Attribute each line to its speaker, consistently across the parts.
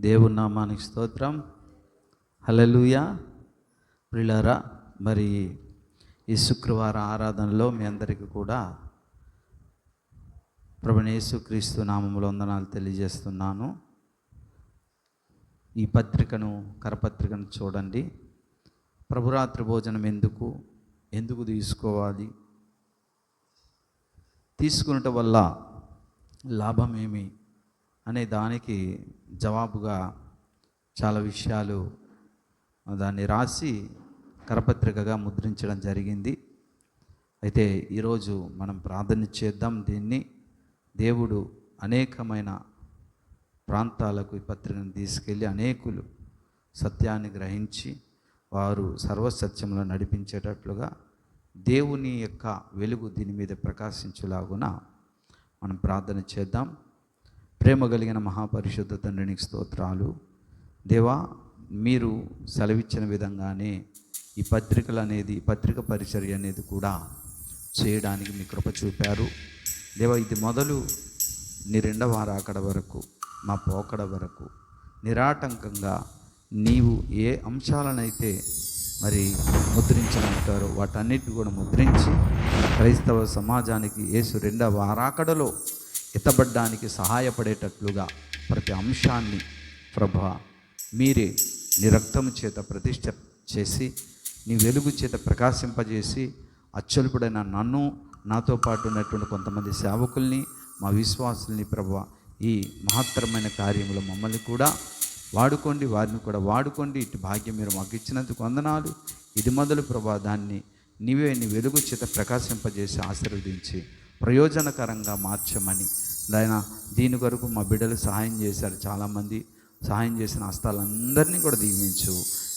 Speaker 1: దేవుని నామానికి స్తోత్రం. హలలుయ ప్రిలరా మరి ఈ శుక్రవార ఆరాధనలో మీ అందరికీ కూడా ప్రభునేసు క్రీస్తు నామంలో వందనాలు తెలియజేస్తున్నాను. ఈ పత్రికను కరపత్రికను చూడండి. ప్రభురాత్రి భోజనం ఎందుకు ఎందుకు తీసుకోవాలి? తీసుకున్నట వల్ల లాభం ఏమి? అనే దానికి జవాబుగా చాలా విషయాలు దాన్ని రాసి కరపత్రికగా ముద్రించడం జరిగింది. అయితే ఈరోజు మనం ప్రార్థన చేద్దాం. దీన్ని దేవుడు అనేకమైన ప్రాంతాలకు ఈ పత్రికను తీసుకెళ్ళి అనేకులు సత్యాన్ని గ్రహించి వారు సర్వసత్యంలో నడిపించేటట్లుగా దేవుని యొక్క వెలుగు దీని మీద ప్రకాశించులాగున మనం ప్రార్థన చేద్దాం. ప్రేమ కలిగిన మహాపరిశుద్ధ తండ్రికి స్తోత్రాలు. దేవా మీరు సెలవిచ్చిన విధంగానే ఈ పత్రికలు అనేది పత్రిక పరిచర్య అనేది కూడా చేయడానికి మీ కృప చూపారు. దేవా ఇది మొదలు నీ రెండవ రాకడ వరకు మా పోకడ వరకు నిరాటంకంగా నీవు ఏ అంశాలనైతే మరి ముద్రించమంటారో వాటన్నిటిని కూడా ముద్రించి క్రైస్తవ సమాజానికి యేసు రెండవ ఆరాకడలో ఎత్తబడ్డానికి సహాయపడేటట్లుగా ప్రతి అంశాన్ని ప్రభ మీరే నీ రక్తము చేత ప్రతిష్ట చేసి నీ వెలుగు చేత ప్రకాశింపజేసి అచ్చలుపుడైన నన్ను నాతో పాటు ఉన్నటువంటి కొంతమంది సేవకుల్ని మా విశ్వాసుల్ని ప్రభ ఈ మహత్తరమైన కార్యములు మమ్మల్ని కూడా వాడుకోండి వారిని కూడా వాడుకోండి. ఇటు భాగ్యం మీరు మాకు ఇచ్చినందుకు వందనాలు. ఇది మొదలు ప్రభా దాన్ని నీవే నీ వెలుగు చేత ప్రకాశింపజేసి ఆశీర్వదించి ప్రయోజనకరంగా మార్చమని. ఆయన దీని కొరకు మా బిడ్డలు సహాయం చేశారు చాలామంది. సహాయం చేసిన హస్తాలందరినీ కూడా దీవించు.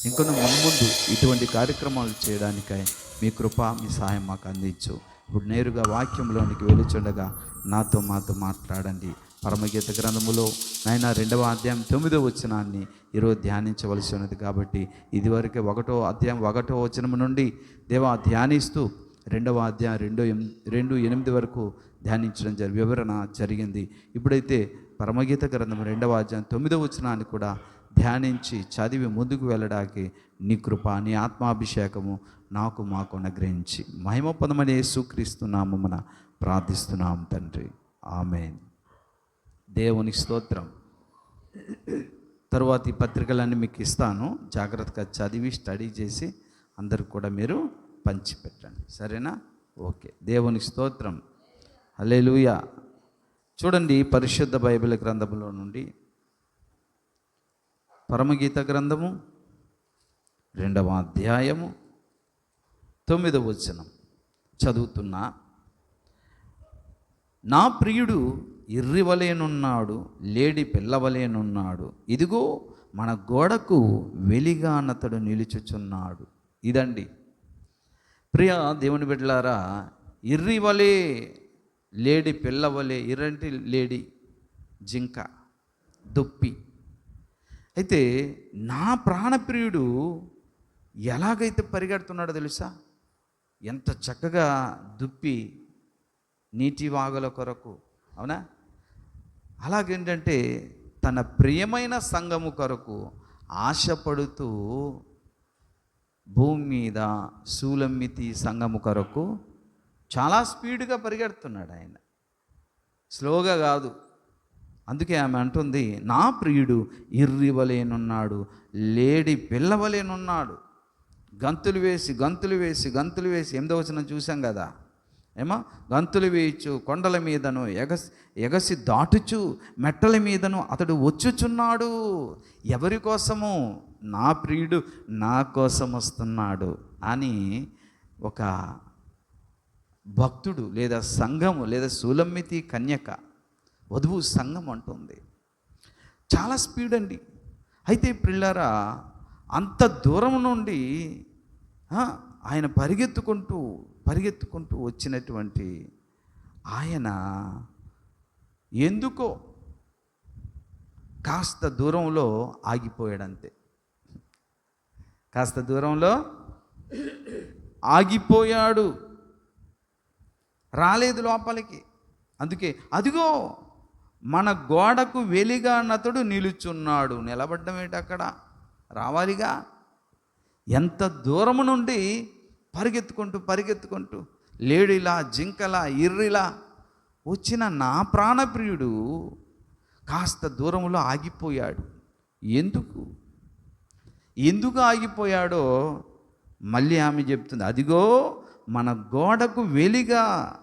Speaker 1: ఇంకొన మున్ముందు ఇటువంటి కార్యక్రమాలు చేయడానికై మీ కృప మీ సహాయం మాకు అందించు. ఇప్పుడు నేరుగా వాక్యంలోనికి వెలుచుండగా నాతో మాతో మాట్లాడండి. పరమగీత గ్రంథములో నాయన రెండవ అధ్యాయం తొమ్మిదో వచనాన్ని ఈరోజు ధ్యానించవలసి ఉన్నది కాబట్టి ఇదివరకే ఒకటో అధ్యాయం ఒకటో వచనం నుండి దేవా ధ్యానిస్తూ రెండవ అధ్యాయం రెండో ఎం రెండు ఎనిమిది వరకు ధ్యానించడం జరి వివరణ జరిగింది. ఇప్పుడైతే పరమగీత గ్రంథం రెండవ అధ్యాయం తొమ్మిదవ వచనాన్ని కూడా ధ్యానించి చదివి ముందుకు వెళ్ళడానికి నీ కృప నీ ఆత్మాభిషేకము నాకు మాకు అనుగ్రహించి. మహిమ పదమని మన ప్రార్థిస్తున్నాం తండ్రి. ఆమెన్. దేవునికి స్తోత్రం. తరువాత ఈ పత్రికలన్నీ మీకు ఇస్తాను. జాగ్రత్తగా చదివి స్టడీ చేసి అందరికి కూడా మీరు పంచిపెట్టండి. సరేనా? ఓకే. దేవునికి స్తోత్రం. హల్లెలూయ. చూడండి పరిశుద్ధ బైబిల్ గ్రంథములో నుండి పరమగీత గ్రంథము రెండవ అధ్యాయము తొమ్మిదవ వచనం. చదువుతున్నా నా ప్రియుడు ఇర్రివలేనున్నాడు లేడి పిల్లవలేనున్నాడు ఇదిగో మన గోడకు వెలిగానతడు నిలుచుచున్నాడు. ఇదండి ప్రియ దేవుని బిడ్డలారా ఇర్రివలే లేడి పిల్లవలే ఇర్రంటి లేడి జింక దుప్పి. అయితే నా ప్రాణప్రియుడు ఎలాగైతే పరిగెడుతున్నాడో తెలుసా? ఎంత చక్కగా దుప్పి నీటి వాగుల కొరకు అవునా? అలాగేంటంటే తన ప్రియమైన సంఘము కొరకు ఆశపడుతూ భూమి మీద సూలమ్మితి సంఘము కొరకు చాలా స్పీడ్గా పరిగెడుతున్నాడు ఆయన. స్లోగా కాదు. అందుకే ఆమె అంటుంది నా ప్రియుడు ఇర్రివలేనున్నాడు లేడి పిల్లవలేనున్నాడు గంతులు వేసి గంతులు వేసి గంతులు వేసి ఎనిమిదో వచ్చిన చూసాం కదా? ఏమా? గంతులు వేయచ్చు కొండల మీదను ఎగసి ఎగసి దాటుచు మెట్టల మీదను అతడు వచ్చుచున్నాడు. ఎవరి కోసము? నా ప్రియుడు నా కోసం వస్తున్నాడు అని ఒక భక్తుడు లేదా సంఘము లేదా సూలమ్మితి కన్యక వధువు సంఘం అంటుంది. చాలా స్పీడ్ అండి. అయితే పిల్లరా అంత దూరం నుండి ఆయన పరిగెత్తుకుంటూ పరిగెత్తుకుంటూ వచ్చినటువంటి ఆయన ఎందుకో కాస్త దూరంలో ఆగిపోయాడంతే. కాస్త దూరంలో ఆగిపోయాడు. రాలేదు లోపలికి. అందుకే అదిగో మన గోడకు వెలిగా నతడు నిలుచున్నాడు. నిలబడ్డం ఏంటి అక్కడ? రావాలిగా? ఎంత దూరము నుండి పరిగెత్తుకుంటూ పరిగెత్తుకుంటూ లేడిలా జింకలా ఇర్రిలా వచ్చిన నా ప్రాణప్రియుడు కాస్త దూరంలో ఆగిపోయాడు. ఎందుకు? ఎందుకు ఆగిపోయాడో మళ్ళీ ఆమె చెప్తుంది అదిగో మన గోడకు వెలిగా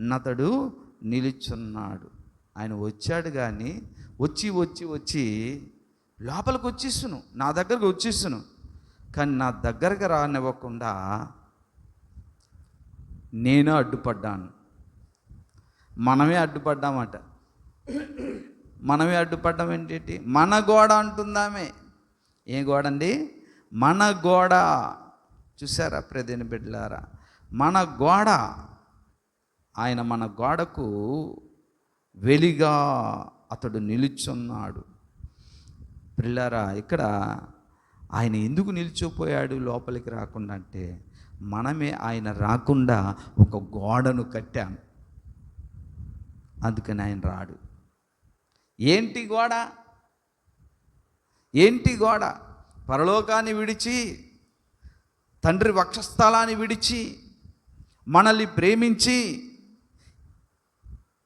Speaker 1: నతడు నిలుచున్నాడు. ఆయన వచ్చాడు కానీ వచ్చి వచ్చి వచ్చి లోపలికి వచ్చేస్తును నా దగ్గరకు వచ్చేస్తును కానీ నా దగ్గరకు రానివ్వకుండా నేను అడ్డుపడ్డాను. మనమే అడ్డుపడ్డామట. మనమే అడ్డుపడ్డాం ఏంటి మన గోడ అంటుందామే. ఏ గోడ అండి మన గోడ. చూసారా ప్రదేని బిడ్డలారా? మన గోడ. ఆయన మన గోడకు వెలిగా అతడు నిలుచున్నాడు. పిల్లారా ఇక్కడ ఆయన ఎందుకు నిలిచిపోయాడు లోపలికి రాకుండా అంటే మనమే ఆయన రాకుండా ఒక గోడను కట్టాం. అందుకని ఆయన రాడు. ఏంటి గోడ? ఏంటి గోడ? పరలోకాన్ని విడిచి తండ్రి వక్షస్థలాన్ని విడిచి మనల్ని ప్రేమించి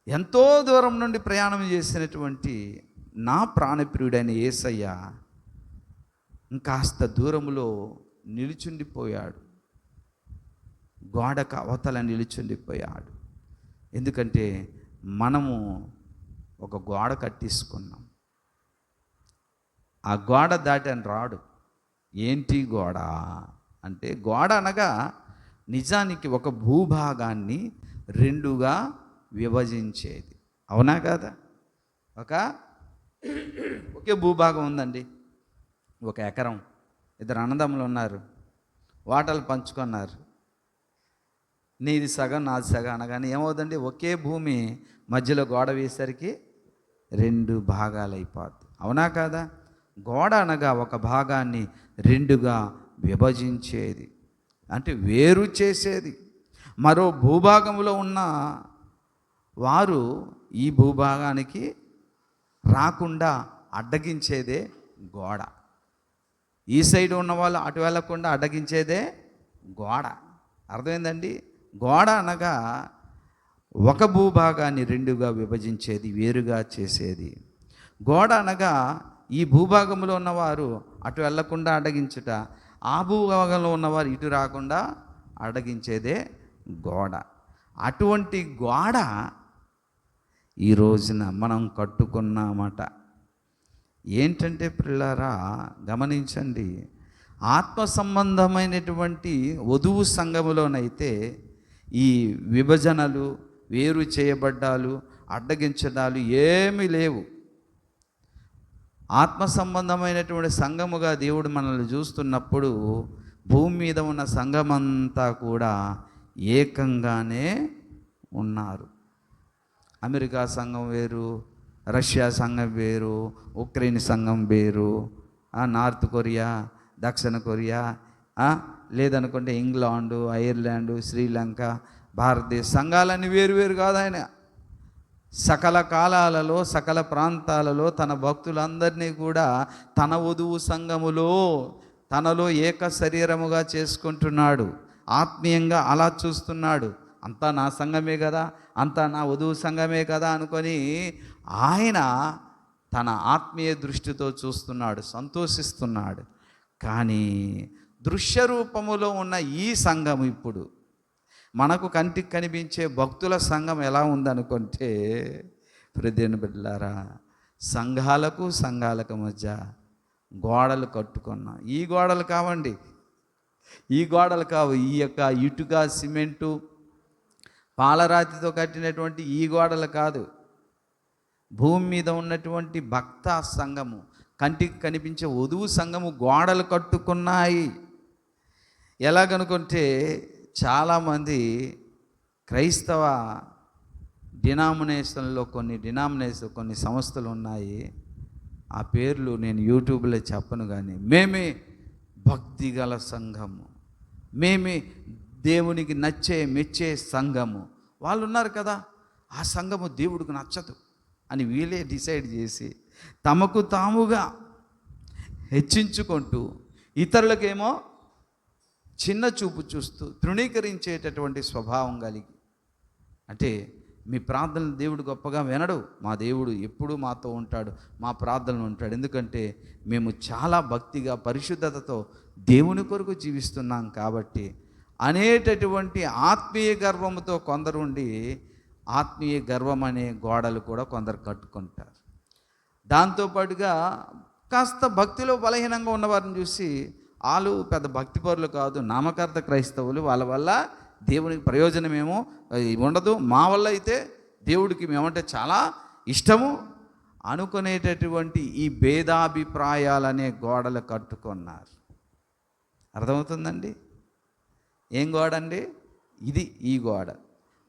Speaker 1: ఎంతో దూరం నుండి ప్రయాణం చేసినటువంటి నా ప్రాణప్రియుడైన యేసయ్య ఇంకాస్త దూరములో నిలుచుండిపోయాడు. గోడకు అవతల నిలుచుండిపోయాడు. ఎందుకంటే మనము ఒక గోడ కట్టేసుకున్నాం. ఆ గోడ దాటని రాడు. ఏంటి గోడ? అంటే గోడ అనగా నిజానికి ఒక భూభాగాన్ని రెండుగా విభజించేది. అవునా కదా? ఒక ఒకే భూభాగం ఉందండి. ఒక ఎకరం. ఇద్దరు అన్నదమ్ములు ఉన్నారు. వాటలు పంచుకున్నారు. నీది సగం నాది సగం అనగానే ఏమవుతుందండి ఒకే భూమి మధ్యలో గోడ వేసరికి రెండు భాగాలు అయిపోద్ది అవునా కాదా? గోడ అనగా ఒక భాగాన్ని రెండుగా విభజించేది. అంటే వేరు చేసేది. మరో భూభాగంలో ఉన్న వారు ఈ భూభాగానికి రాకుండా అడ్డగించేదే గోడ. ఈ సైడ్ ఉన్న వాళ్ళు అటు వెళ్ళకుండా అడ్డగించేదే గోడ. అర్థమైందండి? గోడ అనగా ఒక భూభాగాన్ని రెండుగా విభజించేది వేరుగా చేసేది. గోడ అనగా ఈ భూభాగంలో ఉన్నవారు అటు వెళ్ళకుండా అడ్డగించుట ఆ భూభాగంలో ఉన్నవారు ఇటు రాకుండా అడ్డగించేదే గోడ. అటువంటి గోడ ఈ రోజున మనం కట్టుకున్నామట. ఏంటంటే పిల్లారా గమనించండి. ఆత్మ సంబంధమైనటువంటి వధువు సంఘములోనైతే ఈ విభజనలు వేరు చేయబడ్డాలు అడ్డగించడాలు ఏమీ లేవు. ఆత్మ సంబంధమైనటువంటి సంఘముగా దేవుడు మనల్ని చూస్తున్నప్పుడు భూమి మీద ఉన్న సంఘమంతా కూడా ఏకంగానే ఉన్నారు. అమెరికా సంఘం వేరు రష్యా సంఘం వేరు ఉక్రెయిన్ సంఘం వేరు నార్త్ కొరియా దక్షిణ కొరియా లేదనుకుంటే ఇంగ్లాండు ఐర్లాండు శ్రీలంక భారతదేశ సంఘాలన్నీ వేరువేరు కాదు ఆయన. సకల కాలాలలో సకల ప్రాంతాలలో తన భక్తులందరినీ కూడా తన వధువు సంఘములో తనలో ఏక శరీరముగా చేసుకుంటున్నాడు. ఆత్మీయంగా అలా చూస్తున్నాడు. అంతా నా సంఘమే కదా అంతా నా వధువు సంఘమే కదా అనుకొని ఆయన తన ఆత్మీయ దృష్టితో చూస్తున్నాడు సంతోషిస్తున్నాడు. కానీ దృశ్య రూపములో ఉన్న ఈ సంఘం ఇప్పుడు మనకు కంటికి కనిపించే భక్తుల సంఘం ఎలా ఉందనుకుంటే ప్రదేని బిడ్డారా సంఘాలకు సంఘాలకు మధ్య గోడలు కట్టుకున్నాం. ఈ గోడలు కావండి. ఈ గోడలు కావు. ఈ యొక్క ఇటుక సిమెంటు పాలరాతితో కట్టినటువంటి ఈ గోడలు కాదు. భూమి మీద ఉన్నటువంటి భక్త సంఘము కంటికి కనిపించే వధువు సంఘము గోడలు కట్టుకున్నాయి. ఎలాగనుకుంటే చాలామంది క్రైస్తవ డినామినేషన్లో కొన్ని డినామినేషన్ కొన్ని సంస్థలు ఉన్నాయి. ఆ పేర్లు నేను యూట్యూబ్లో చెప్పను కానీ మేమే భక్తి గల సంఘము. మేమే దేవునికి నచ్చే మెచ్చే సంఘము. వాళ్ళు ఉన్నారు కదా. ఆ సంఘము దేవుడికి నచ్చదు అని వీళ్ళే డిసైడ్ చేసి తమకు తాముగా హెచ్చించుకుంటూ ఇతరులకేమో చిన్న చూపు చూస్తూ తృణీకరించేటటువంటి స్వభావం కలిగి. అంటే మీ ప్రార్థనలు దేవుడు గొప్పగా వినడు మా దేవుడు ఎప్పుడూ మాతో ఉంటాడు మా ప్రార్థనలు ఉంటాడు. ఎందుకంటే మేము చాలా భక్తిగా పరిశుద్ధతతో దేవుని కొరకు జీవిస్తున్నాం కాబట్టి అనేటటువంటి ఆత్మీయ గర్వముతో కొందరు ఉండి ఆత్మీయ గర్వం అనే గోడలు కూడా కొందరు కట్టుకుంటారు. దాంతోపాటుగా కాస్త భక్తిలో బలహీనంగా ఉన్నవారిని చూసి వాళ్ళు పెద్ద భక్తిపరులు కాదు నామకార్థ క్రైస్తవులు. వాళ్ళ వల్ల దేవునికి ప్రయోజనమేమో ఉండదు. మా వల్ల అయితే దేవుడికి మేమంటే చాలా ఇష్టము. అనుకునేటటువంటి ఈ భేదాభిప్రాయాలనే గోడలు కట్టుకున్నారు. అర్థమవుతుందండి? ఏం గోడ అండి ఇది ఈ గోడ.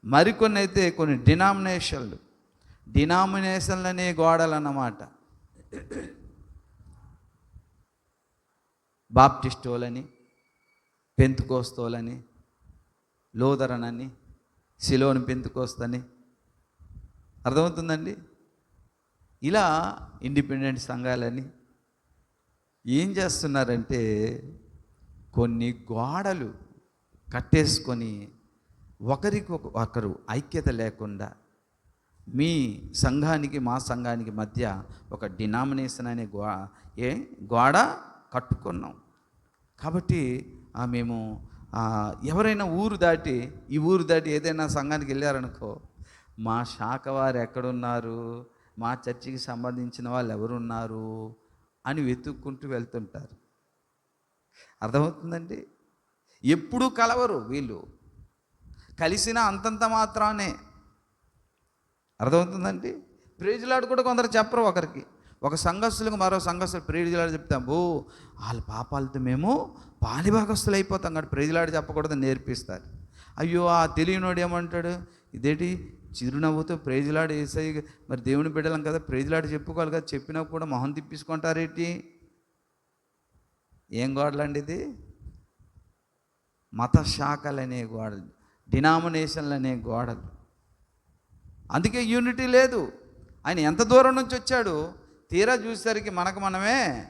Speaker 1: మరికొన్ని అయితే కొన్ని డినామినేషన్లు. డినామినేషన్లు అనే గోడలు అన్నమాట బాప్టిస్టోలని పెంతుకోస్తోలని లోదరనని సిలోని పెంతుకోస్తని. అర్థమవుతుందండి? ఇలా ఇండిపెండెంట్ సంఘాలని ఏం చేస్తున్నారంటే కొన్ని గోడలు కట్టేసుకొని ఒకరికి ఒక- ఒకరు ఐక్యత లేకుండా మీ సంఘానికి మా సంఘానికి మధ్య ఒక డినామినేషన్ అనే గో ఏ? గోడ కట్టుకున్నాం. కాబట్టి మేము ఎవరైనా ఊరు దాటి ఈ ఊరు దాటి ఏదైనా సంఘానికి వెళ్ళారనుకో మా శాఖ వారు ఎక్కడున్నారు మా చర్చికి సంబంధించిన వాళ్ళు ఎవరున్నారు అని వెతుక్కుంటూ వెళ్తుంటారు. అర్థమవుతుందండి? ఎప్పుడూ కలవరు వీళ్ళు. కలిసిన అంతంత మాత్రానే. అర్థమవుతుందండి? ప్రేజులాడు కూడా కొందరు చెప్పరు ఒకరికి. ఒక సంఘస్థులకు మరో సంఘస్థులు ప్రేజులాడు చెప్తాం ఓ వాళ్ళ పాపాలతో మేము పాలిభాగస్తులు అయిపోతాం కాబట్టి ప్రేజులాడు చెప్పకూడదు నేర్పిస్తారు. అయ్యో ఆ తెలియనోడు ఏమంటాడు? ఇదేంటి? చిరునవ్వుతో ప్రేజిలాడు వేసాయి మరి దేవుని బిడ్డలం కదా ప్రేజిలాడు చెప్పుకోవాలి కదా చెప్పినా కూడా మొహం తిప్పించుకుంటారేంటి ఏం గోడలండి ఇది? మత శాఖలు అనే గోడలు డినామినేషన్లు అనే గోడలు. అందుకే యూనిటీ లేదు. ఆయన ఎంత దూరం నుంచి వచ్చాడు? తీరా చూసేసరికి మనకు మనమే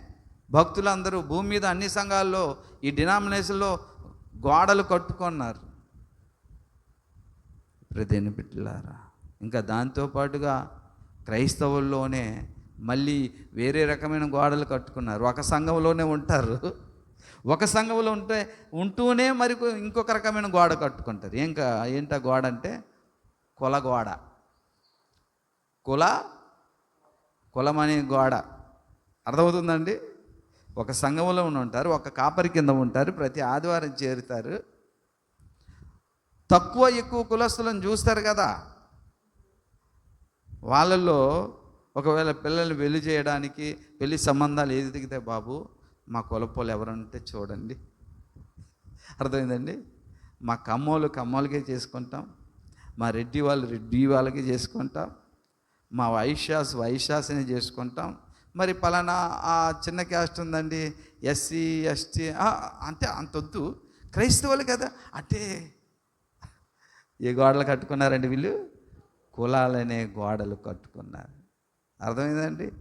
Speaker 1: భక్తులందరూ భూమి మీద అన్ని సంఘాల్లో ఈ డినామినేషన్లో గోడలు కట్టుకున్నారు. ప్రదేని బిడ్డలారా ఇంకా దాంతోపాటుగా క్రైస్తవుల్లోనే మళ్ళీ వేరే రకమైన గోడలు కట్టుకున్నారు. ఒక సంఘంలోనే ఉంటారు. ఒక సంఘంలో ఉంటే ఉంటూనే మరి ఇంకొక రకమైన గోడ కట్టుకుంటారు. ఇంకా ఏంటా గోడ అంటే? కుల గోడ. కుల కులం గోడ. అర్థమవుతుందండి? ఒక సంఘంలో ఉండి ఉంటారు ఒక కాపరి కింద ఉంటారు ప్రతి ఆదివారం చేరుతారు. తక్కువ ఎక్కువ కులస్తులను చూస్తారు కదా. వాళ్ళల్లో ఒకవేళ పిల్లల్ని పెళ్ళి చేయడానికి పెళ్ళి సంబంధాలు ఏది దిగితే బాబు మా కులపోలు ఎవరంటే చూడండి. అర్థమైందండి? మా కమ్మోళ్ళు కమ్మోళ్ళకే చేసుకుంటాం. మా రెడ్డి వాళ్ళు రెడ్డి వాళ్ళకి చేసుకుంటాం. మా వైశ్యాస్ వైశ్యాస్ని చేసుకుంటాం. మరి పలానా ఆ చిన్న క్యాస్ట్ ఉందండి ఎస్సీ ఎస్టీ అంటే అంతొద్దు. క్రైస్తవులు కదా అంటే. ఏ గోడలు కట్టుకున్నారండి వీళ్ళు? కులాలనే గోడలు కట్టుకున్నారు. అర్థమైందండి?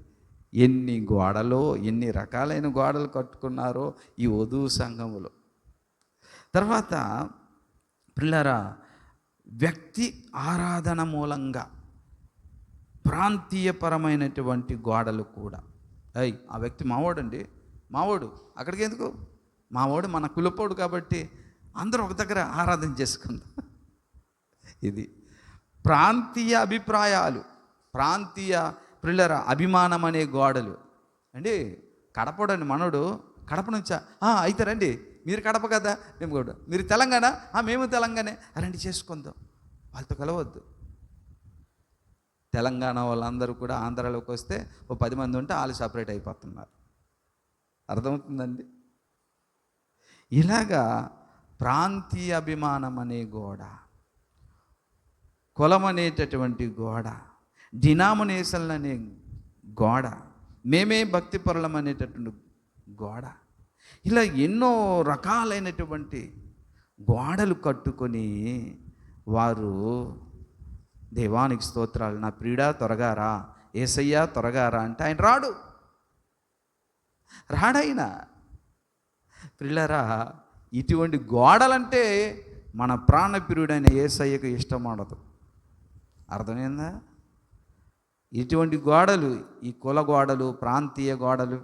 Speaker 1: ఎన్ని గోడలో ఎన్ని రకాలైన గోడలు కట్టుకున్నారో ఈ వధువు సంఘములో. తర్వాత పిల్లరా వ్యక్తి ఆరాధన మూలంగా ప్రాంతీయపరమైనటువంటి గోడలు కూడా. అయ్ ఆ వ్యక్తి మావాడండి. మావోడు అక్కడికి ఎందుకు? మావోడు మన కులపోడు కాబట్టి అందరూ ఒక దగ్గర ఆరాధన చేసుకుందాం. ఇది ప్రాంతీయ అభిప్రాయాలు ప్రాంతీయ పిల్లర అభిమానం అనే గోడలు. అండి కడపడండి మనోడు కడప నుంచా? అయితే రండి. మీరు కడప కదా? మేము కూడా. మీరు తెలంగాణ? మేము తెలంగాణే. రండి చేసుకుందాం. వాళ్ళతో కలవద్దు. తెలంగాణ వాళ్ళందరూ కూడా ఆంధ్రాలోకి వస్తే ఓ పది మంది ఉంటే వాళ్ళు సపరేట్ అయిపోతున్నారు. అర్థమవుతుందండి? ఇలాగా ప్రాంతీయ అభిమానం అనే గోడ కులం అనేటటువంటి గోడ డినామినేషన్లు అనే గోడ మేమే భక్తి పరులం అనేటటువంటి గోడ ఇలా ఎన్నో రకాలైనటువంటి గోడలు కట్టుకొని వారు దేవానికి స్తోత్రాలు నా ప్రీడా త్వరగా రా ఏసయ్యా త్వరగా రా అంటే ఆయన రాడు. రాడైనా. ప్రిల్లరా ఇటువంటి గోడలంటే మన ప్రాణప్రియుడైన ఏసయ్యకు ఇష్టం ఉండదు. అర్థమైందా? ఇటువంటి గోడలు ఈ కుల గోడలు ప్రాంతీయ గోడలు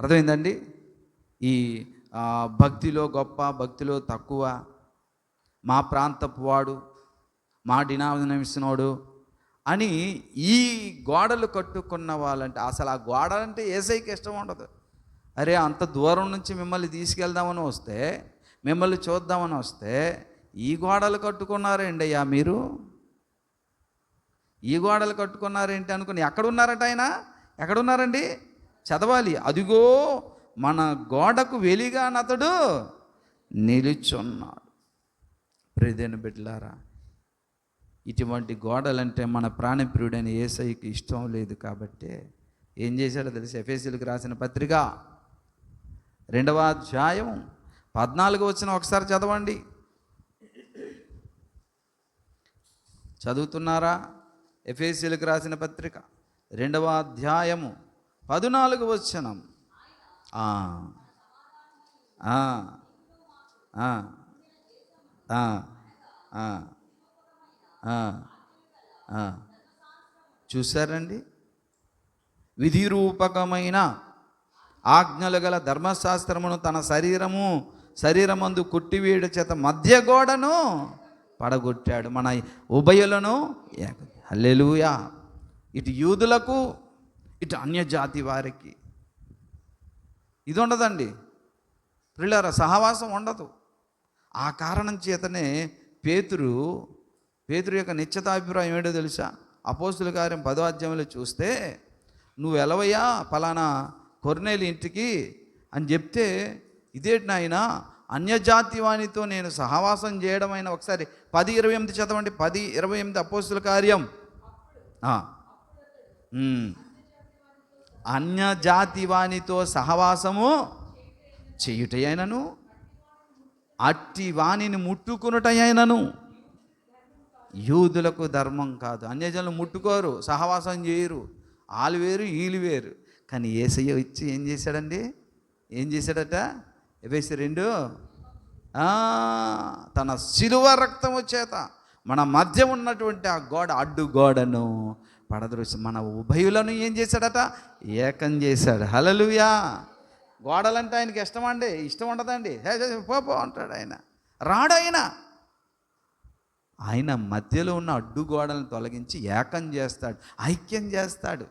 Speaker 1: అర్థమైందండి? ఈ భక్తిలో గొప్ప భక్తిలో తక్కువ మా ప్రాంతపు వాడు మా డినామినేషనోడు అని ఈ గోడలు కట్టుకున్న వాళ్ళంటే అసలు ఆ గోడలంటే ఏసైకి ఇష్టం ఉండదు. అరే అంత దూరం నుంచి మిమ్మల్ని తీసుకెళ్దామని వస్తే మిమ్మల్ని చూద్దామని వస్తే ఈ గోడలు కట్టుకున్నారేంటి అయ్యా మీరు? ఈ గోడలు కట్టుకున్నారేంటి అనుకుని ఎక్కడున్నారట ఆయన? ఎక్కడున్నారండి? చదవాలి. అదిగో మన గోడకు వెలిగానతడు నిలుచున్నాడు. ప్రియదేని బిడ్డలారా ఇటువంటి గోడలంటే మన ప్రాణప్రియుడైన ఏసైకి ఇష్టం లేదు కాబట్టి ఏం చేశాడో తెలిసి? ఎఫ్ఎస్సీలకు రాసిన పత్రిక రెండవ అధ్యాయం పద్నాలుగు వచ్చిన ఒకసారి చదవండి. చదువుతున్నారా? ఎఫ్ఎస్సీలకు రాసిన పత్రిక రెండవ అధ్యాయము పద్నాలుగు వచ్చనం ఆ, చూసారండి చూశారండి? విధిరూపకమైన ఆజ్ఞలు గల ధర్మశాస్త్రమును తన శరీరము శరీరమందు కొట్టివేయడు చేత మధ్య గోడను పడగొట్టాడు. మన ఉభయులను అల్లెలుయా ఇటు యూదులకు ఇటు అన్యజాతి వారికి. ఇది ఉండదండి పిల్లర సహవాసం ఉండదు. ఆ కారణం చేతనే పేతురు పేతురు యొక్క నిశ్చితాభిప్రాయం ఏంటో తెలుసా? అపోస్తుల కార్యం పదో అధ్యాయంలో చూస్తే నువ్వు ఎలవయ్యా పలానా కొర్నేలి ఇంటికి? అని చెప్తే ఇదేంటి నాయన అన్యజాతి వానితో నేను సహవాసం చేయడం ఒకసారి పది ఇరవై ఎనిమిది చదవండి పది ఇరవై ఎనిమిది అపోస్తుల కార్యం. అన్యజాతి వానితో సహవాసము చేయుటయైనను అట్టి వాణిని ముట్టుకునుటయైనను. యూదులకు ధర్మం కాదు. అన్యజనులు ముట్టుకోరు సహవాసం చేయరు. వాళ్ళు వేరు ఈలు వేరు. కానీ ఏసయ్య వచ్చి ఏం చేశాడండి? ఏం చేశాడట? ఎవేసి రెండు. తన శిలువ రక్తము చేత మన మధ్య ఉన్నటువంటి ఆ గోడ అడ్డు గోడను పడదృశ్యం మన ఉభయులను ఏం చేశాడట? ఏకం చేశాడు. హలలుయా గోడలంటే ఆయనకి ఇష్టం అండి ఇష్టం ఉండదండి. హే, పో అంటాడు ఆయన. రాడు ఆయన. ఆయన మధ్యలో ఉన్న అడ్డుగోడలను తొలగించి ఏకం చేస్తాడు ఐక్యం చేస్తాడు.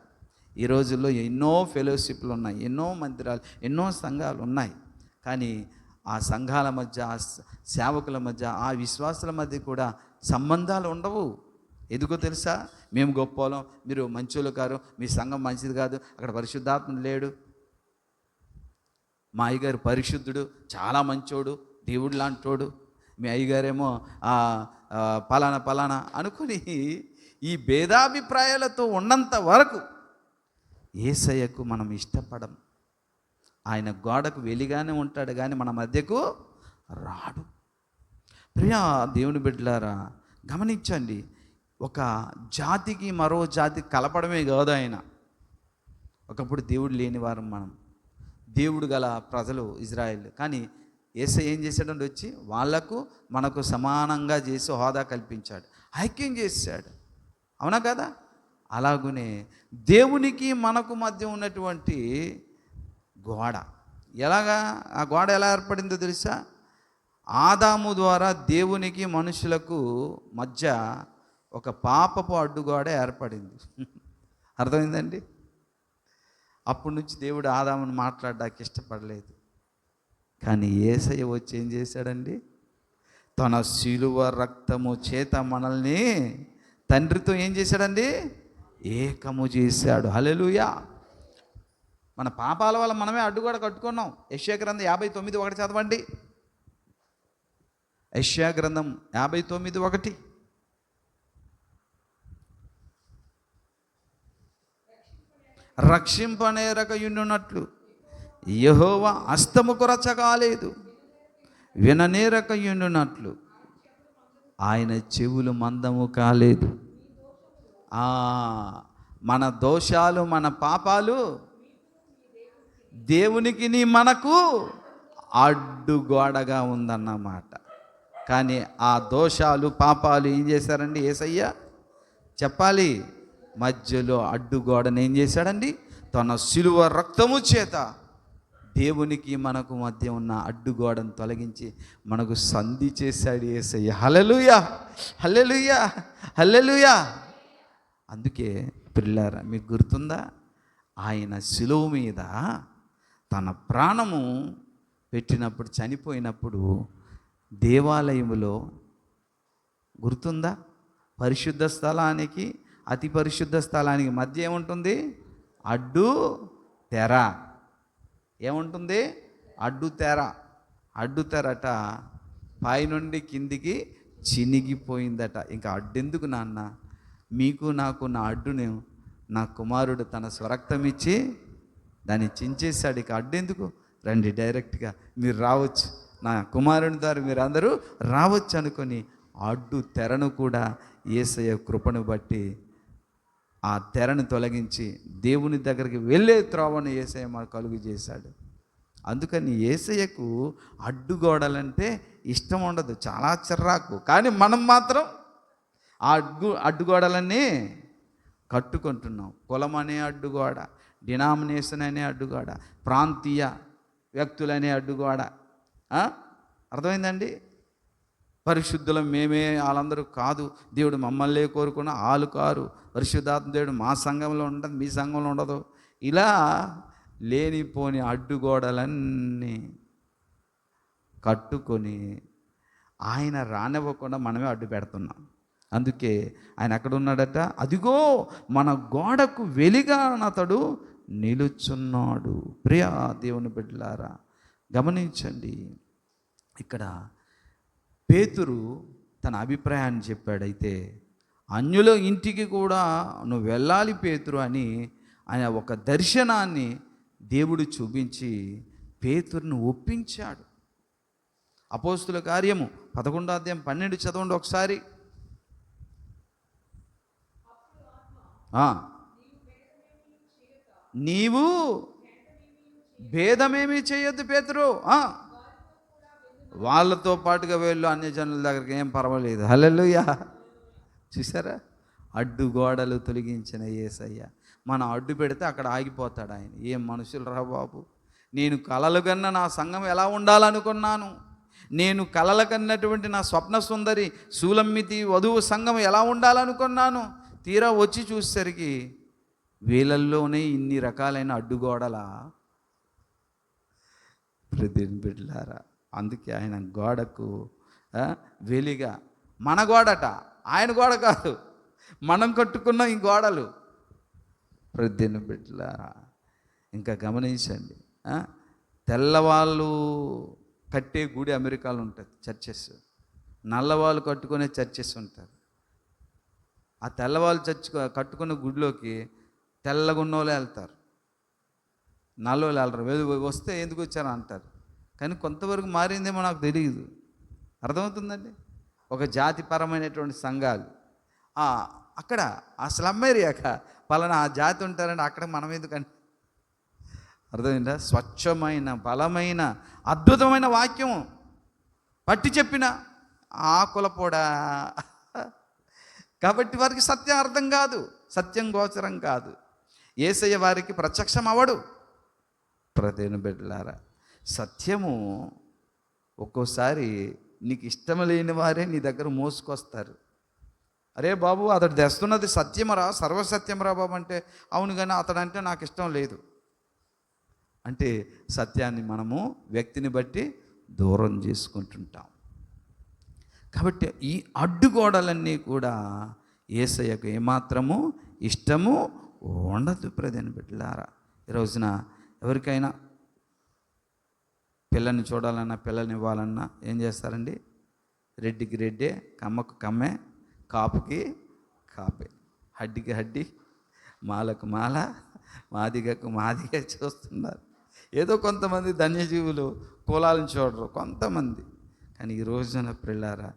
Speaker 1: ఈ రోజుల్లో ఎన్నో ఫెలోషిప్లు ఉన్నాయి ఎన్నో మందిరాలు ఎన్నో సంఘాలు ఉన్నాయి. కానీ ఆ సంఘాల మధ్య ఆ సేవకుల మధ్య ఆ విశ్వాసుల మధ్య కూడా సంబంధాలు ఉండవు. ఎందుకో తెలుసా? మేము గొప్పలం మీరు మంచోళ్ళు కారు మీ సంఘం మంచిది కాదు అక్కడ పరిశుద్ధాత్మ లేడు. మా అయ్యగారు పరిశుద్ధుడు చాలా మంచోడు దేవుడు లాంటోడు. మీ అయ్యగారేమో పలానా పలానా అనుకుని ఈ భేదాభిప్రాయాలతో ఉన్నంత వరకు ఏసయ్యకు మనం ఇష్టపడం. ఆయన గోడకు వెలిగానే ఉంటాడు కానీ మన మధ్యకు రాడు. ప్రియా దేవుని బిడ్డలారా గమనించండి ఒక జాతికి మరో జాతికి కలపడమే కాదు ఆయన. ఒకప్పుడు దేవుడు లేనివారం మనం. దేవుడు గల ప్రజలు ఇజ్రాయెల్. కానీ ఏసై ఏం చేశాడంటే వచ్చి వాళ్ళకు మనకు సమానంగా చేసి హోదా కల్పించాడు. ఐక్యం చేశాడు. అవునా కదా? అలాగునే దేవునికి మనకు మధ్య ఉన్నటువంటి గోడ. ఎలాగా? ఆ గోడ ఎలా ఏర్పడిందో తెలుసా? ఆదాము ద్వారా దేవునికి మనుషులకు మధ్య ఒక పాపపు అడ్డుగోడ ఏర్పడింది. అర్థమైందండి? అప్పటి నుంచి దేవుడు ఆదామును మాట్లాడడానికి ఇష్టపడలేదు. కానీ ఏసయ్య వచ్చి ఏం చేశాడండి? తన శిలువ రక్తము చేత మనల్ని తండ్రితో ఏం చేశాడండి? ఏకము చేశాడు. హలెలుయా మన పాపాల వల్ల మనమే అడ్డుగోడ కట్టుకున్నాం. యశ్యా గ్రంథం యాభై తొమ్మిది ఒకటి చదవండి. యశ్యా గ్రంథం యాభై తొమ్మిది ఒకటి. రక్షింపనేరక యుండునట్లు. యహోవ హస్తము కొరచగాలేదు. విననేరక ఆయన చెవులు మందము కాలేదు. మన దోషాలు మన పాపాలు దేవునికి నీ మనకు అడ్డుగోడగా ఉందన్నమాట. కానీ ఆ దోషాలు పాపాలు ఏం చేశారండి ఏసయ్య? చెప్పాలి. మధ్యలో అడ్డుగోడను ఏం చేశాడండి? తన సిలువ రక్తము చేత దేవునికి మనకు మధ్య ఉన్న అడ్డుగోడను తొలగించి మనకు సంధి చేశాడు ఏసయ్య. హల్లెలూయా! హల్లెలూయా! హల్లెలూయా! అందుకే పిల్లారా మీకు గుర్తుందా? ఆయన శిలువు మీద తన ప్రాణము పెట్టినప్పుడు చనిపోయినప్పుడు దేవాలయములో గుర్తుందా? పరిశుద్ధ స్థలానికి అతి పరిశుద్ధ స్థలానికి మధ్య ఏముంటుంది? అడ్డు తెర. ఏముంటుంది? అడ్డు తెర. అడ్డు తెరట పైనుండి కిందికి చినిగిపోయిందట. ఇంకా అడ్డెందుకు నాన్న? మీకు నాకు నా అడ్డును నా కుమారుడు తన స్వరక్తం ఇచ్చి దాన్ని చించేశాడు. ఇక అడ్డెందుకు? రండి డైరెక్ట్గా మీరు రావచ్చు. నా కుమారుని ద్వారా మీరు అందరూ రావచ్చు అనుకొని అడ్డు తెరను కూడా ఏసయ్య కృపను బట్టి ఆ తెరను తొలగించి దేవుని దగ్గరికి వెళ్ళే త్రోవను ఏసయ్య మాకు కలుగు చేశాడు. అందుకని ఏసయ్యకు అడ్డుగోడలంటే ఇష్టం ఉండదు చాలా చిర్రాకు. కానీ మనం మాత్రం ఆ అడ్డు అడ్డుగోడలన్నీ కట్టుకుంటున్నాం. కులం అనే అడ్డుగోడ డినామినేషన్ అనే అడ్డుగోడ ప్రాంతీయ వ్యక్తులనే అడ్డుగోడ. అర్థమైందండి? పరిశుద్ధులం మేమే వాళ్ళందరూ కాదు. దేవుడు మమ్మల్ని కోరుకున్న వాళ్ళు కారు పరిశుద్ధాత్మ దేవుడు మా సంఘంలో ఉండదు మీ సంఘంలో ఉండదు. ఇలా లేనిపోని అడ్డుగోడలన్నీ కట్టుకొని ఆయన రానివ్వకుండా మనమే అడ్డు పెడుతున్నాం. అందుకే ఆయన ఎక్కడ ఉన్నాడట అదిగో మన గోడకు వెలిగానతడు నిలుచున్నాడు. ప్రియా దేవుని బిడ్డలారా గమనించండి. ఇక్కడ పేతురు తన అభిప్రాయాన్ని చెప్పాడైతే అన్యుల ఇంటికి కూడా నువ్వు వెళ్ళాలి పేతురు అని ఆయన ఒక దర్శనాన్ని దేవుడు చూపించి పేతురును ఒప్పించాడు. అపోస్తుల కార్యము పదకొండో అధ్యాయం పన్నెండు చదవండి ఒకసారి. నీవు భేదమేమీ చేయొద్దు పేతురు. వాళ్ళతో పాటుగా వెళ్ళు అన్య జనుల దగ్గరికి ఏం పర్వాలేదు. హల్లెలూయా. చూసారా అడ్డు గోడలు తొలగించిన ఏసయ్య. మనం అడ్డు పెడితే అక్కడ ఆగిపోతాడు ఆయన. ఏం మనుషులు రా బాబు? నేను కలలు కన్నా నా సంఘం ఎలా ఉండాలనుకున్నాను? నేను కలల కన్నటువంటి నా స్వప్న సుందరి సూలమ్మితి వధువు సంఘం ఎలా ఉండాలనుకున్నాను? తీరా వచ్చి చూసేసరికి వీళ్ళల్లోనే ఇన్ని రకాలైన అడ్డుగోడలా ప్రతిని బిడ్డలారా అందుకే ఆయన గోడకు వెలిగా మన గోడట ఆయన గోడ కాదు. మనం కట్టుకున్న ఈ గోడలు. ప్రొద్దున బిడ్డలారా ఇంకా గమనించండి తెల్లవాళ్ళు కట్టే గుడి అమెరికాలో ఉంటుంది చర్చెస్. నల్లవాళ్ళు కట్టుకునే చర్చెస్ ఉంటారు. ఆ తెల్లవాళ్ళు చర్చ్ కట్టుకున్న గుడిలోకి తెల్లగున్నోళ్ళే వెళ్తారు. నల్లోళ్ళు వెళ్ళరు వెలు- వస్తే ఎందుకు వచ్చారు అంటారు. కానీ కొంతవరకు మారిందేమో నాకు తెలియదు అర్థమవుతుందండి? ఒక జాతిపరమైనటువంటి సంఘాలు. ఆ, అక్కడ ఆ స్లమ్ ఏరియాక పలానా ఆ జాతి ఉంటారండి అక్కడ మనం ఎందుకంటే అర్థమైందా? స్వచ్ఛమైన బలమైన అద్భుతమైన వాక్యం. పట్టి చెప్పిన ఆ కాబట్టి వారికి సత్యం అర్థం కాదు. సత్యం గోచరం కాదు. ఏసయ్య వారికి ప్రత్యక్షం అవడు. ప్రతిని బిడ్డలారా సత్యము ఒక్కోసారి నీకు ఇష్టం లేని వారే నీ దగ్గర మోసుకొస్తారు. అరే బాబు అతడు తెస్తున్నది సత్యమరా? సర్వసత్యమరా బాబు అంటే అవును కానీ అతడంటే నాకు ఇష్టం లేదు. అంటే సత్యాన్ని మనము వ్యక్తిని బట్టి దూరం చేసుకుంటుంటాం. కాబట్టి ఈ అడ్డుగోడలన్నీ కూడా ఏసయ్యకు ఏమాత్రము ఇష్టము ఉండదు ప్రధాని బిడ్డలారా. ఈ రోజున ఎవరికైనా పిల్లని చూడాలన్నా పిల్లని ఇవ్వాలన్నా ఏం చేస్తారండి? రెడ్డికి రెడ్డే కమ్మకు కమ్మే కాపుకి కాపే. హడ్డికి హడ్డి మాలకు మాల మాదిగకు మాదిగ చూస్తున్నారు. ఏదో కొంతమంది ధన్యజీవులు కులాలను చూడరు కొంతమంది. కానీ ఈ రోజున పిల్లారా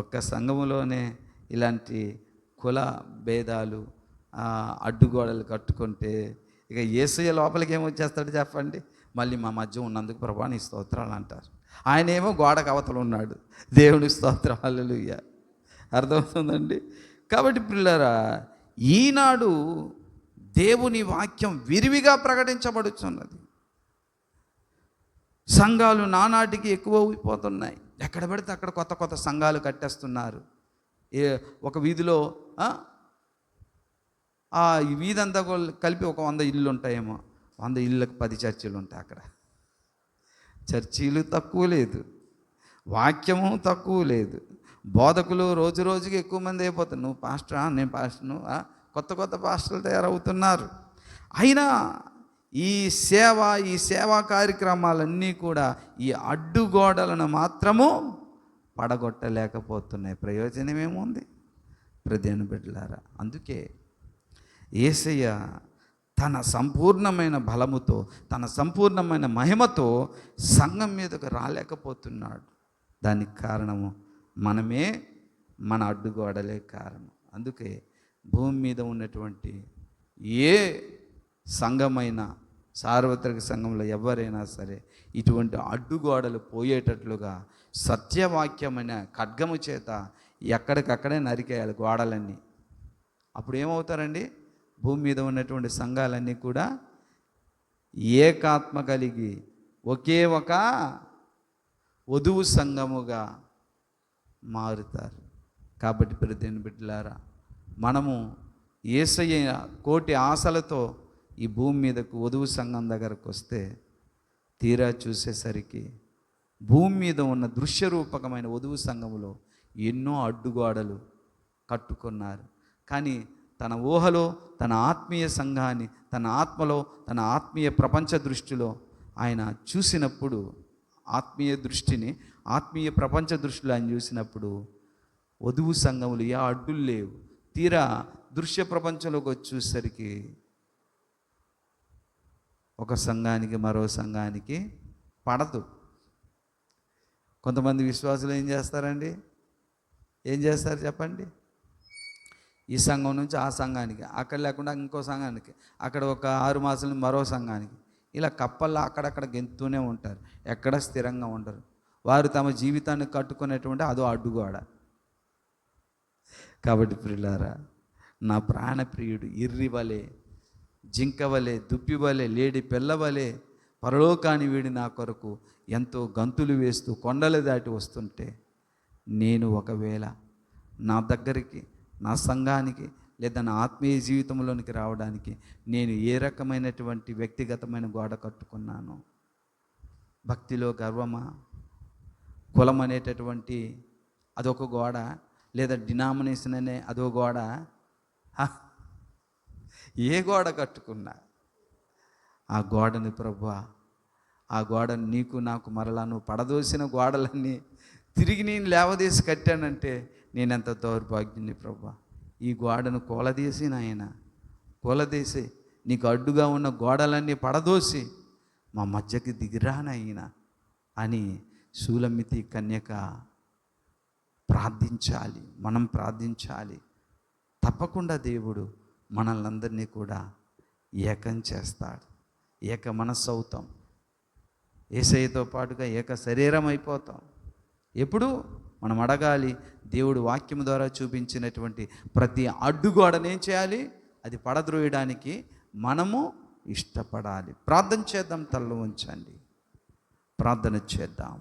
Speaker 1: ఒక్క సంఘములోనే ఇలాంటి కుల భేదాలు అడ్డుగోడలు కట్టుకుంటే ఇక ఏసయ్య లోపలికి ఏమొచ్చేస్తాడు చెప్పండి? మళ్ళీ మా మధ్య ఉన్నందుకు ప్రభా నీ స్తోత్రాలు అంటారు. ఆయన ఏమో గోడకు అవతల ఉన్నాడు. దేవుని స్తోత్రం హల్లెలూయా. అర్థమవుతుందండి? కాబట్టి పిల్లరా ఈనాడు దేవుని వాక్యం విరివిగా ప్రకటించబడుచున్నది. సంఘాలు నానాటికి ఎక్కువ అయిపోతున్నాయి ఎక్కడ పడితే అక్కడ కొత్త కొత్త సంఘాలు కట్టేస్తున్నారు. ఏ ఒక వీధిలో ఆ, వీధి అంతా కూడా కలిపి ఒక వంద ఇల్లు ఉంటాయేమో వంద ఇళ్ళకు పది చర్చిలు ఉంటాయి అక్కడ. చర్చీలు తక్కువ లేదు. వాక్యము తక్కువ లేదు. బోధకులు రోజు రోజుకి ఎక్కువ మంది అయిపోతారు. నువ్వు పాస్టరా? నేను పాస్టర్ను కొత్త కొత్త పాస్టర్లు తయారవుతున్నారు. అయినా ఈ సేవ ఈ సేవా కార్యక్రమాలన్నీ కూడా ఈ అడ్డుగోడలను మాత్రము పడగొట్టలేకపోతున్నాయి. ప్రయోజనం ఏముంది ప్రదేను బిడ్డలారా అందుకే ఏసయ్య తన సంపూర్ణమైన బలముతో తన సంపూర్ణమైన మహిమతో సంఘం మీదకు రాలేకపోతున్నాడు. దానికి కారణము మనమే మన అడ్డుగోడలే కారణం. అందుకే భూమి మీద ఉన్నటువంటి ఏ సంఘమైనా సార్వత్రిక సంఘంలో ఎవరైనా సరే ఇటువంటి అడ్డుగోడలు పోయేటట్లుగా సత్యవాక్యమైన ఖడ్గము చేత ఎక్కడికక్కడే నరికేయాలి గోడలన్నీ. అప్పుడు ఏమవుతారండి? భూమి మీద ఉన్నటువంటి సంఘాలన్నీ కూడా ఏకాత్మ కలిగి ఒకే ఒక వధువు సంఘముగా మారుతారు. కాబట్టి ప్రతిని బిడ్డలారా మనము ఏసయ్య కోటి ఆశలతో ఈ భూమి మీదకు వధువు సంఘం దగ్గరకు వస్తే తీరా చూసేసరికి భూమి మీద ఉన్న దృశ్యరూపకమైన వధువు సంఘములో ఎన్నో అడ్డుగోడలు కట్టుకున్నారు. కానీ తన ఊహలో తన ఆత్మీయ సంఘాన్ని తన ఆత్మలో తన ఆత్మీయ ప్రపంచ దృష్టిలో ఆయన చూసినప్పుడు ఆత్మీయ దృష్టిని ఆత్మీయ ప్రపంచ దృష్టిలో ఆయన చూసినప్పుడు వధువు సంఘములు ఏ అడ్డులు లేవు. తీరా దృశ్య ప్రపంచంలోకి వచ్చేసరికి ఒక సంఘానికి మరో సంఘానికి పడదు. కొంతమంది విశ్వాసులు ఏం చేస్తారండి? ఏం చేస్తారు చెప్పండి? ఈ సంఘం నుంచి ఆ సంఘానికి అక్కడ లేకుండా ఇంకో సంఘానికి అక్కడ ఒక ఆరు మాసాలు మరో సంఘానికి. ఇలా కప్పల్లో అక్కడక్కడ గెంతుతూనే ఉంటారు. ఎక్కడ స్థిరంగా ఉండరు. వారు తమ జీవితాన్ని కట్టుకునేటువంటి అదో అడ్డుగోడ. కాబట్టి ప్రియులారా నా ప్రాణప్రియుడు ఇర్రి జింకవలే జింక దుప్పి లేడి పిల్ల వలె పరలోకాని వీడి నా కొరకు ఎంతో గంతులు వేస్తూ కొండలు దాటి వస్తుంటే నేను ఒకవేళ నా దగ్గరికి నా సంఘానికి లేదా నా ఆత్మీయ జీవితంలోనికి రావడానికి నేను ఏ రకమైనటువంటి వ్యక్తిగతమైన గోడ కట్టుకున్నాను? భక్తిలో గర్వమా? కులం అనేటటువంటి అదొక గోడ లేదా డినామినేషన్ అనే అదో గోడ? ఏ గోడ కట్టుకున్నా? ఆ గోడని ప్రభు ఆ గోడని నీకు నాకు మరలా నువ్వు పడదోసిన గోడలన్నీ తిరిగి నేను లేవదీసి కట్టానంటే నేనెంత దౌర్భాగ్యుని ప్రభా. ఈ గోడను కూలదీసి నాయన కూలదీసి నీకు అడ్డుగా ఉన్న గోడలన్నీ పడదోసి మా మధ్యకి దిగిరానయ్యిన అని శూలమితి కన్యక ప్రార్థించాలి మనం ప్రార్థించాలి. తప్పకుండా దేవుడు మనల్ని కూడా ఏకం చేస్తాడు ఏక మనస్సు అవుతాం ఏసయ్యతో పాటుగా ఏక శరీరం అయిపోతాం. ఎప్పుడు మనం అడగాలి దేవుడు వాక్యం ద్వారా చూపించినటువంటి ప్రతి అడ్డుగోడనేం చేయాలి? అది పడద్రోయడానికి మనము ఇష్టపడాలి. ప్రార్థన చేద్దాం తల్ల ఉంచండి. ప్రార్థన చేద్దాం.